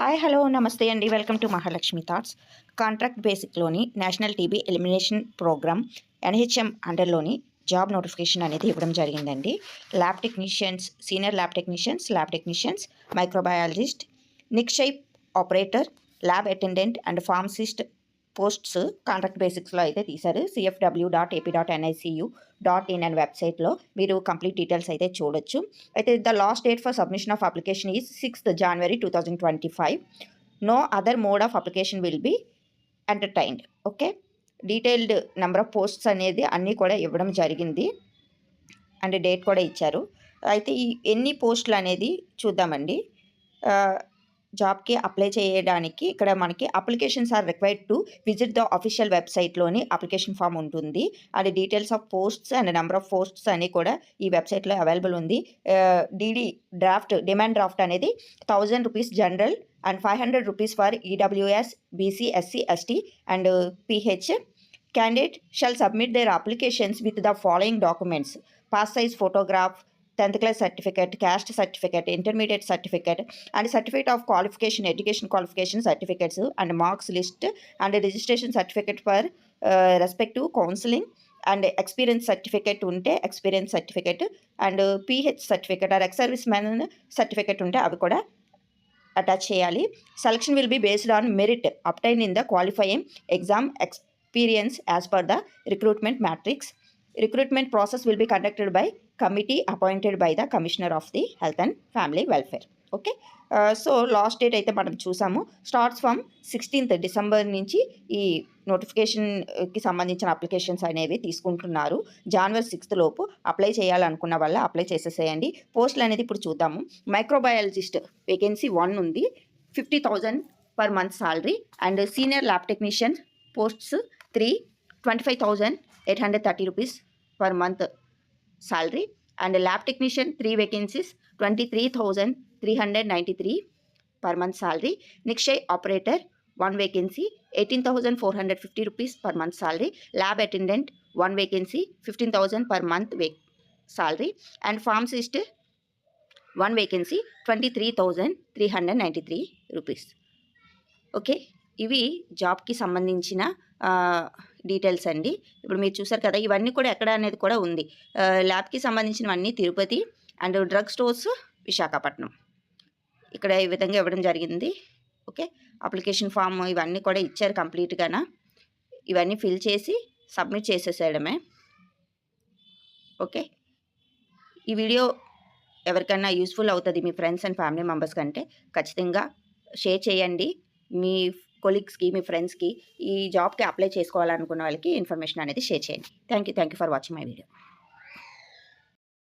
Hi hello నమస్తే అండి. Welcome to Mahalakshmi thoughts. Contract బేసిక్లోని national TB elimination programme NHM అండర్లోని job notification అనేది ఇవ్వడం జరిగిందండి. Lab technicians senior lab technicians lab technicians microbiologist Nikshay operator lab attendant and pharmacist posts contract బేసిక్స్లో అయితే తీశారు. CFW dot AP dot NIC dot in and వెబ్సైట్లో మీరు complete details అయితే చూడొచ్చు. అయితే the last date for submission of application is sixth January two thousand twenty five. No other mode of application will be entertained. Okay? Detailed number of posts అనేది అన్నీ కూడా ఇవ్వడం జరిగింది. అండ్ డేట్ కూడా ఇచ్చారు. అయితే ఈ ఎన్ని పోస్టులు అనేది చూద్దామండి. జాబ్కి అప్లై చేయడానికి ఇక్కడ మనకి applications are required to visit the official వెబ్సైట్లోని application form ఉంటుంది. అది details of posts and number of posts అని కూడా ఈ వెబ్సైట్లో అవైలబుల్ ఉంది. డీడీ డ్రాఫ్ట్ డిమాండ్ డ్రాఫ్ట్ అనేది thousand rupees general and five hundred rupees for EWS BC SC ST and PH candidate shall submit their applications with the following documents pass size photograph tenth class certificate caste certificate intermediate certificate and certificate of qualification education qualification certificates and marks list and registration certificate for respective counselling and experience certificate ఉంటే experience certificate and PH certificate or ex service man certificate ఉంటే అవి కూడా attach చేయాలి. Selection will be based on merit obtained in the qualifying exam experience as per the recruitment matrix recruitment process will be conducted by committee appointed by the commissioner of the health and family welfare okay so last date అయితే మనం చూసాము. Starts from sixteenth December నుంచి ఈ నోటిఫికేషన్కి సంబంధించిన applications అనేవి తీసుకుంటున్నారు. January sixth లోపు అప్లై చేయాలనుకున్న వల్ల అప్లై చేసేసేయండి. పోస్టులు అనేది ఇప్పుడు చూద్దాము. మైక్రోబయాలజిస్ట్ వేకెన్సీ వన్ ఉంది. Fifty thousand per month salary and senior lab technician posts three twenty five thousand eight hundred thirty rupees per month salary and lab technician three vacancies 23393 per month salary nikshay operator one vacancy 18450 rupees per month salary lab attendant one vacancy 15000 per month salary and pharmacist one vacancy 23393 rupees okay ఇవి జాబ్కి సంబంధించిన details అండి. ఇప్పుడు మీరు చూసారు కదా ఇవన్నీ కూడా ఎక్కడ అనేది కూడా ఉంది. ల్యాబ్కి సంబంధించినవన్నీ Tirupati and drug stores Visakhapatnam. ఇక్కడ ఈ విధంగా ఇవ్వడం జరిగింది. ఓకే? అప్లికేషన్ ఫామ్ ఇవన్నీ కూడా ఇచ్చారు కంప్లీట్గానా. ఇవన్నీ ఫిల్ చేసి సబ్మిట్ చేసేసేయడమే. ఓకే? ఈ వీడియో ఎవరికైనా యూస్ఫుల్ అవుతుంది మీ ఫ్రెండ్స్ అండ్ ఫ్యామిలీ మెంబర్స్ కంటే ఖచ్చితంగా షేర్ చేయండి. మీ కొలీగ్స్కి మీ ఫ్రెండ్స్కి ఈ జాబ్కి అప్లై చేసుకోవాలనుకున్న వాళ్ళకి ఇన్ఫర్మేషన్ అనేది షేర్ చేయండి. Thank you thank you for watching my video